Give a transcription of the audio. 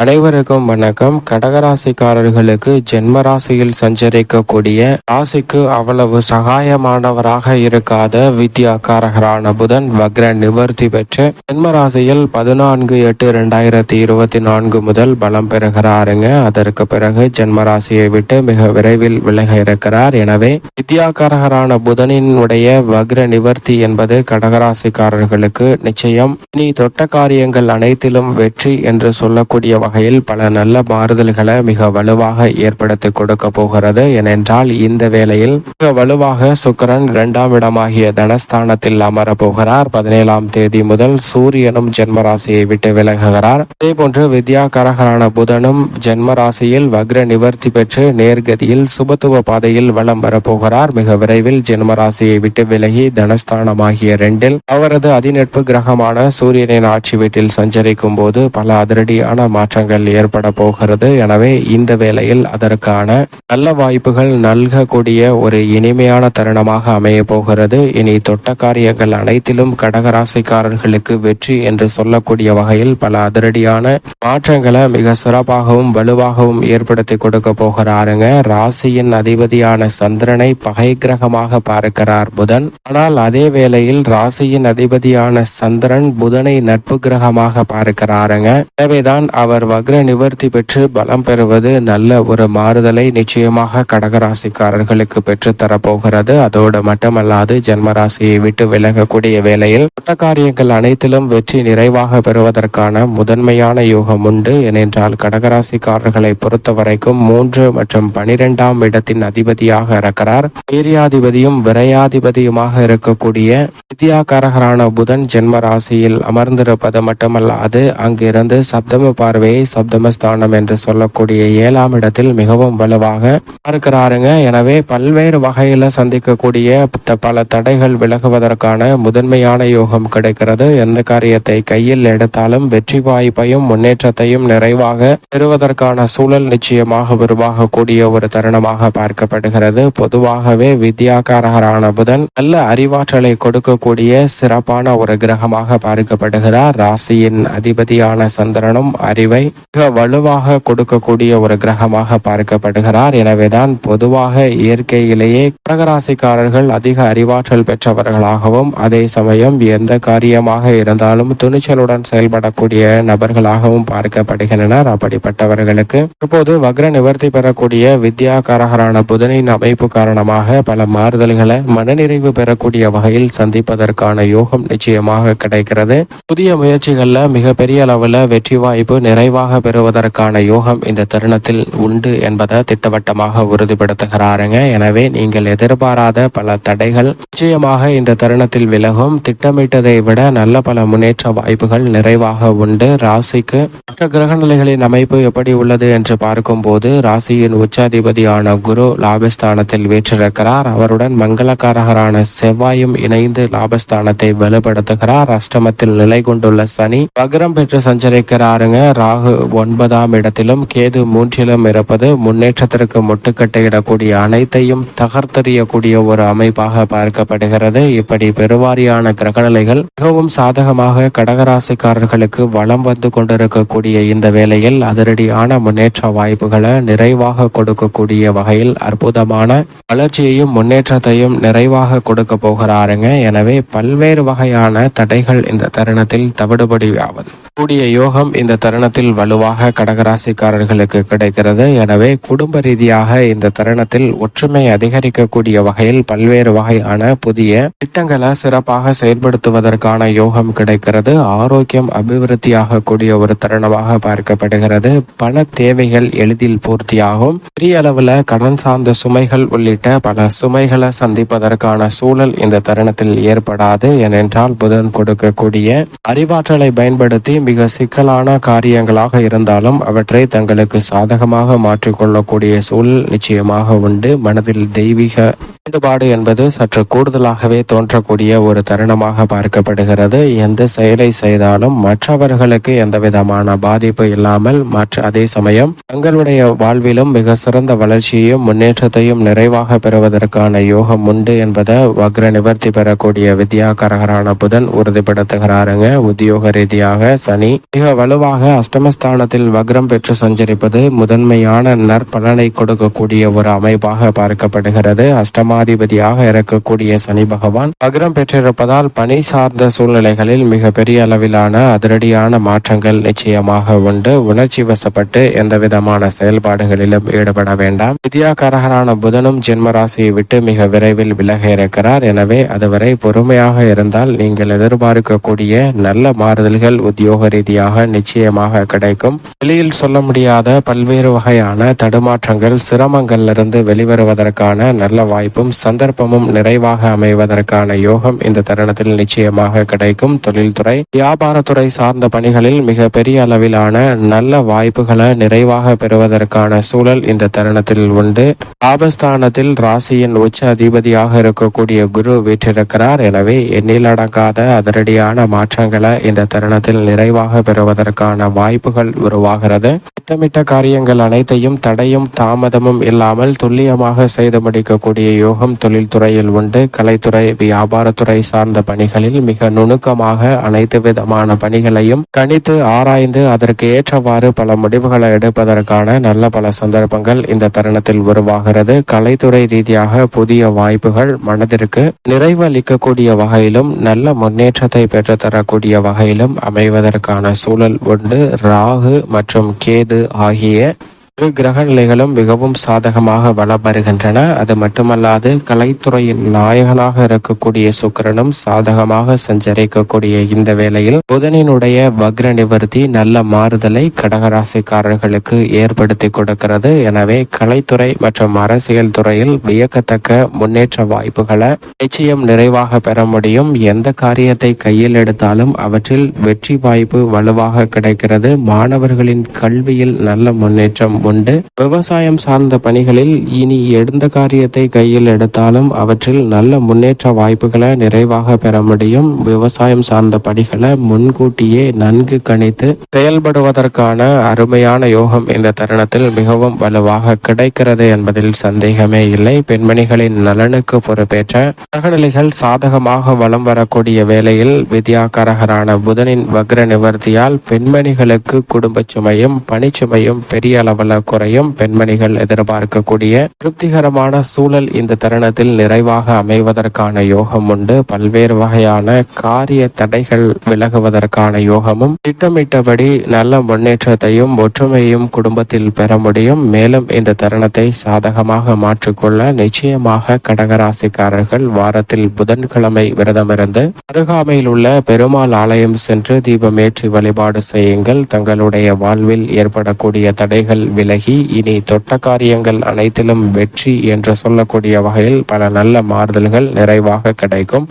அனைவருக்கும் வணக்கம். கடகராசிக்காரர்களுக்கு ஜென்ம ராசியில் சஞ்சரிக்கக்கூடிய ராசிக்கு அவ்வளவு சகாயமானவராக இருக்காத வித்யாக்காரகரான புதன் வக்ர நிவர்த்தி பெற்று ஜென்ம ராசியில் பதினான்கு எட்டு ரெண்டாயிரத்தி இருபத்தி நான்கு முதல் பலம் பெறுகிறாருங்க. அதற்கு பிறகு ஜென்ம ராசியை விட்டு மிக விரைவில் விலக இருக்கிறார். எனவே வித்யாக்காரகரான புதனினுடைய வக்ர நிவர்த்தி என்பது கடகராசிக்காரர்களுக்கு நிச்சயம். இனி தொட்ட காரியங்கள் அனைத்திலும் வெற்றி என்று சொல்லக்கூடிய வகையில் பல நல்ல மாறுதல்களை மிக வலுவாக ஏற்படுத்தி கொடுக்க போகிறது. ஏனென்றால் இந்த வேளையில் மிக வலுவாக சுக்கரன் இரண்டாம் இடமாகிய தனஸ்தானத்தில் அமர போகிறார். பதினேழாம் தேதி முதல் சூரியனும் ஜென்மராசியை விட்டு விலகுகிறார். அதே போன்று வித்யாகரகரான புதனும் ஜென்மராசியில் வக்ர நிவர்த்தி பெற்று நேர்கதியில் சுபத்துவ பாதையில் வலம் வரப்போகிறார் மிக விரைவில் ஜென்மராசியை விட்டு விலகி தனஸ்தானமாகிய ரெண்டில் அவரது அதிநட்பு கிரகமான சூரியனின் ஆட்சி வீட்டில் சஞ்சரிக்கும் போது பல அதிரடியான மாற்ற மாற்றங்கள் ஏற்பட போகிறது. எனவே இந்த வேளையில் அதற்கான நல்ல வாய்ப்புகள் நல்கக்கூடிய ஒரு இனிமையான தருணமாக அமைய போகிறது. இனி தொட்ட காரியங்கள் அனைத்திலும் கடகராசிக்காரர்களுக்கு வெற்றி என்று சொல்லக்கூடிய வகையில் பல அதிரடியான மாற்றங்களை மிக சிறப்பாகவும் வலுவாகவும் ஏற்படுத்தி கொடுக்க போகிறாருங்க. ராசியின் அதிபதியான சந்திரனை பகை கிரகமாக பார்க்கிறார் புதன். ஆனால் அதே வேளையில் ராசியின் அதிபதியான சந்திரன் புதனை நட்பு கிரகமாக பார்க்கிறாருங்க. எனவேதான் அவர் வக்ர நிவர்த்தி பெற்று பலம் பெறுவது நல்ல ஒரு மாறுதலை நிச்சயமாக கடகராசிக்காரர்களுக்கு பெற்று தரப்போகிறது. அதோடு மட்டுமல்லாது ஜென்மராசியை விட்டு விலகக்கூடிய வேளையில் தொட்ட காரியங்கள் அனைத்திலும் வெற்றி நிறைவாக பெறுவதற்கான முதன்மையான யோகம் உண்டு. ஏனென்றால் கடகராசிக்காரர்களை பொறுத்த வரைக்கும் மூன்று மற்றும் பனிரெண்டாம் இடத்தின் அதிபதியாக இருக்கிறார். வீரியாதிபதியும் விரையாதிபதியுமாக இருக்கக்கூடிய வித்யாகாரகரான புதன் ஜென்ம ராசியில் அமர்ந்திருப்பது மட்டுமல்லாது அங்கிருந்து சப்தம பார்வை சப்தமஸ்தானம் என்று சொல்லக்கூடிய ஏழாம் இடத்தில் மிகவும் வலுவாக பார்க்கிறாருங்க. எனவே பல்வேறு வகையில சந்திக்கக்கூடிய பல தடைகள் விலகுவதற்கான முதன்மையான யோகம் கிடைக்கிறது. எந்த காரியத்தை கையில் எடுத்தாலும் வெற்றி வாய்ப்பையும் முன்னேற்றத்தையும் நிறைவாக பெறுவதற்கான சூழல் நிச்சயமாக உருவாகக்கூடிய ஒரு தருணமாக பார்க்கப்படுகிறது. பொதுவாகவே வித்யாகாரகரான புதன் நல்ல அறிவாற்றலை கொடுக்கக்கூடிய சிறப்பான ஒரு கிரகமாக பார்க்கப்படுகிறார். ராசியின் அதிபதியான சந்திரனும் அறிவை மிக வலுவாக கொடுக்கக்கூடிய ஒரு கிரகமாக பார்க்கப்படுகிறார். எனவேதான் பொதுவாக இயற்கையிலேயே கடகராசிக்காரர்கள் அதிக அறிவாற்றல் பெற்றவர்களாகவும் அதே சமயம் எந்த காரியமாக இருந்தாலும் துணிச்சலுடன் செயல்படக்கூடிய நபர்களாகவும் பார்க்கப்படுகின்றனர். அப்படிப்பட்டவர்களுக்கு இப்போது வக்ர நிவர்த்தி பெறக்கூடிய வித்யா காரகரான புதனின் அமைப்பு காரணமாக பல மாறுதல்களை மனநிறைவு பெறக்கூடிய வகையில் சந்திப்பதற்கான யோகம் நிச்சயமாக கிடைக்கிறது. புதிய முயற்சிகள்ல மிகப்பெரிய அளவில் வெற்றி வாய்ப்பு நிறைவாக பெறுவதற்கான யோகம் இந்த தருணத்தில் உண்டு என்பதை திட்டவட்டமாக உறுதிப்படுத்துகிறாருங்க. எனவே நீங்கள் எதிர்பாராத பல தடைகள் நிச்சயமாக இந்த தருணத்தில் விலகும். திட்டமிட்டதை விட நல்ல பல முன்னேற்ற வாய்ப்புகள் நிறைவாக உண்டு. ராசிக்கு மற்ற கிரக நிலைகளின் அமைப்பு எப்படி உள்ளது என்று பார்க்கும்போது ராசியின் உச்சாதிபதியான குரு லாபஸ்தானத்தில் வீற்றிருக்கிறார். அவருடன் மங்களக்காரகரான செவ்வாயும் இணைந்து லாபஸ்தானத்தை வலுப்படுத்துகிறார். அஷ்டமத்தில் நிலை கொண்டுள்ள சனி வக்ரம் பெற்று சஞ்சரிக்கிறாருங்க. ராகு ஒன்பதாம் இடத்திலும் கேது மூன்றிலும் இருப்பது முன்னேற்றத்திற்கு முட்டுக்கட்டையிடக்கூடிய அனைத்தையும் தகர்த்தெறியக்கூடிய ஒரு அமைப்பாக பார்க்கப்படுகிறது. இப்படி பெருவாரியான கிரகநிலைகள் மிகவும் சாதகமாக கடகராசிக்காரர்களுக்கு வளம் வந்து கொண்டிருக்கக்கூடிய இந்த வேளையில் அதிரடியான முன்னேற்ற வாய்ப்புகளை நிறைவாக கொடுக்கக்கூடிய வகையில் அற்புதமான வளர்ச்சியையும் முன்னேற்றத்தையும் நிறைவாக கொடுக்க போகிறாருங்க. எனவே பல்வேறு வகையான தடைகள் இந்த தருணத்தில் தவிடுபடியாவது. கூடிய யோகம் இந்த தருணத்தில் வலுவாக கடகராசிக்காரர்களுக்கு கிடைக்கிறது. எனவே குடும்ப ரீதியாக இந்த தருணத்தில் ஒற்றுமை அதிகரிக்கக்கூடிய வகையில் பல்வேறு வகையான புதிய திட்டங்களை சிறப்பாக செயல்படுத்துவதற்கான யோகம் கிடைக்கிறது. ஆரோக்கியம் அபிவிருத்தியாக கூடிய ஒரு தருணமாக பார்க்கப்படுகிறது. பண தேவைகள் எளிதில் பூர்த்தியாகும். பெரிய அளவில் கடன் சார்ந்த சுமைகள் உள்ளிட்ட பல சுமைகளை சந்திப்பதற்கான சூழல் இந்த தருணத்தில் ஏற்படாது. ஏனென்றால் புதன் கொடுக்கக்கூடிய அறிவாற்றலை பயன்படுத்தி மிக சிக்கலான காரியங்களாக இருந்தாலும் அவற்றை தங்களுக்கு சாதகமாக மாற்றிக்கொள்ளக்கூடிய சூழல் நிச்சயமாக உண்டு. மனதில் தெய்வீக ஈடுபாடு என்பது சற்று கூடுதலாகவே தோன்றக்கூடிய ஒரு தருணமாக பார்க்கப்படுகிறது. எந்த செயலை செய்தாலும் மற்றவர்களுக்கு எந்த விதமான பாதிப்பு இல்லாமல் மற்ற அதே சமயம் தங்களுடைய வாழ்விலும் மிக சிறந்த வளர்ச்சியையும் முன்னேற்றத்தையும் நிறைவாக பெறுவதற்கான யோகம் உண்டு என்பதை வக்ர நிவர்த்தி பெறக்கூடிய வித்யாகரகரான புதன் உறுதிப்படுத்துகிறாருங்க. உத்தியோக ரீதியாக சனி மிக வலுவாக அஷ்டமஸ்தானத்தில் வக்ரம் பெற்று சஞ்சரிப்பது முதன்மையான நற்பலனை கொடுக்கக்கூடிய ஒரு அமைப்பாக பார்க்கப்படுகிறது. அஷ்டமாதிபதியாக இருக்கக்கூடிய சனி பகவான் வக்ரம் பெற்றிருப்பதால் பணி சார்ந்த சூழ்நிலைகளில் மிக பெரிய அளவிலான அதிரடியான மாற்றங்கள் நிச்சயமாக உண்டு. உணர்ச்சி வசப்பட்டு எந்த விதமான செயல்பாடுகளிலும் ஈடுபட வேண்டாம். வித்யாகரகரான புதனும் ஜென்ம ராசியை விட்டு மிக விரைவில் விலக இருக்கிறார். எனவே அதுவரை பொறுமையாக இருந்தால் நீங்கள் எதிர்பார்க்கக்கூடிய நல்ல மாறுதல்கள் உத்தியோக ரீதியாக நிச்சயமாக கிடைக்கும். வெளியில் சொல்ல முடியாத பல்வேறு வகையான தடுமாற்றங்கள் சிரமங்களிலிருந்து வெளிவருவதற்கான நல்ல வாய்ப்பு கிடைக்கும். சந்தர்ப்பமும் நிறைவாக அமைவதற்கான யோகம் இந்த தருணத்தில் நிச்சயமாக கிடைக்கும். தொழில்துறை வியாபாரத்துறை சார்ந்த பணிகளில் மிக பெரிய அளவிலான நல்ல வாய்ப்புகளை நிறைவாக பெறுவதற்கான சூழல் இந்த தருணத்தில் உண்டு. ஆபஸ்தானத்தில் ராசியின் உச்ச அதிபதியாக இருக்கக்கூடிய குரு வீற்றிருக்கிறார். எனவே எண்ணிலடங்காத அதிரடியான மாற்றங்களை இந்த தருணத்தில் நிறைவாக பெறுவதற்கான வாய்ப்புகள் உருவாகிறது. திட்டமிட்ட காரியங்கள் அனைத்தையும் தடையும் தாமதமும் இல்லாமல் துல்லியமாக செய்து முடிக்கக்கூடிய யோகம் தொழில்துறையில் உண்டு கலைத்துறை வியாபாரத்துறை சார்ந்த பணிகளில் மிக நுணுக்கமாக அனைத்து விதமான பணிகளையும் கணித்து ஆராய்ந்து அதற்கு ஏற்றவாறு பல முடிவுகளை எடுப்பதற்கான நல்ல பல சந்தர்ப்பங்கள் இந்த தருணத்தில் உருவாகிறது. கலைத்துறை ரீதியாக புதிய வாய்ப்புகள் மனதிற்கு நிறைவு அளிக்கக்கூடிய வகையிலும் நல்ல முன்னேற்றத்தை பெற்றுத்தரக்கூடிய வகையிலும் அமைவதற்கான சூழல் உண்டு. ராகு மற்றும் கேது ஆகிய இரு கிரக நிலைகளும் மிகவும் சாதகமாக வலம் அது மட்டுமல்லாது கலைத்துறையின் நாயகனாக இருக்கக்கூடிய சுக்கிரனும் சாதகமாக சஞ்சரிக்கக்கூடிய இந்த வேளையில் புதனினுடைய வக்ர நிவர்த்தி நல்ல மாறுதலை கடகராசிக்காரர்களுக்கு ஏற்படுத்தி கொடுக்கிறது. எனவே கலைத்துறை மற்றும் அரசியல் துறையில் வியக்கத்தக்க முன்னேற்ற வாய்ப்புகளை நிச்சயம் நிறைவாக பெற முடியும். எந்த காரியத்தை கையில் எடுத்தாலும் அவற்றில் வெற்றி வாய்ப்பு வலுவாக கிடைக்கிறது. மாணவர்களின் கல்வியில் நல்ல முன்னேற்றம் உண்டு விவசாயம் சார்ந்த பணிகளில் இனி எடுந்த காரியத்தை கையில் எடுத்தாலும் அவற்றில் நல்ல முன்னேற்ற வாய்ப்புகளை நிறைவாக பெற முடியும். விவசாயம் சார்ந்த பணிகளை முன்கூட்டியே நன்கு கணித்து செயல்படுவதற்கான அருமையான யோகம் இந்த தருணத்தில் மிகவும் வலுவாக கிடைக்கிறது என்பதில் சந்தேகமே இல்லை. பெண்மணிகளின் நலனுக்கு பொறுப்பேற்ற கிரகநிலைகள் சாதகமாக வலம் வரக்கூடிய வேளையில் வித்யாகரகரான புதனின் வக்ர நிவர்த்தியால் பெண்மணிகளுக்கு குடும்ப சுமையும் பணிச்சுமையும் பெரிய அளவில் குறையும். பெண்மணிகள் எதிர்பார்க்கக்கூடிய திருப்திகரமான சூழல் இந்த தருணத்தில் நிறைவாக அமைவதற்கான யோகம் உண்டு. பல்வேறு வகையான காரிய தடைகள் விலகுவதற்கான யோகமும் திட்டமிட்டபடி நல்ல முன்னேற்றத்தையும் ஒற்றுமையும் குடும்பத்தில் பெற முடியும். மேலும் இந்த தருணத்தை சாதகமாக மாற்றிக்கொள்ள நிச்சயமாக கடகராசிக்காரர்கள் வாரத்தில் புதன்கிழமை விரதமிருந்து அருகாமையில் உள்ள பெருமாள் ஆலயம் சென்று தீபமேற்றி வழிபாடு செய்யுங்கள். தங்களுடைய வாழ்வில் ஏற்படக்கூடிய தடைகள் விலகி இனி தொட்ட காரியங்கள் அனைத்திலும் வெற்றி என்று சொல்லக்கூடிய வகையில் பல நல்ல மாறுதல்கள் நிறைவாக கிடைக்கும்.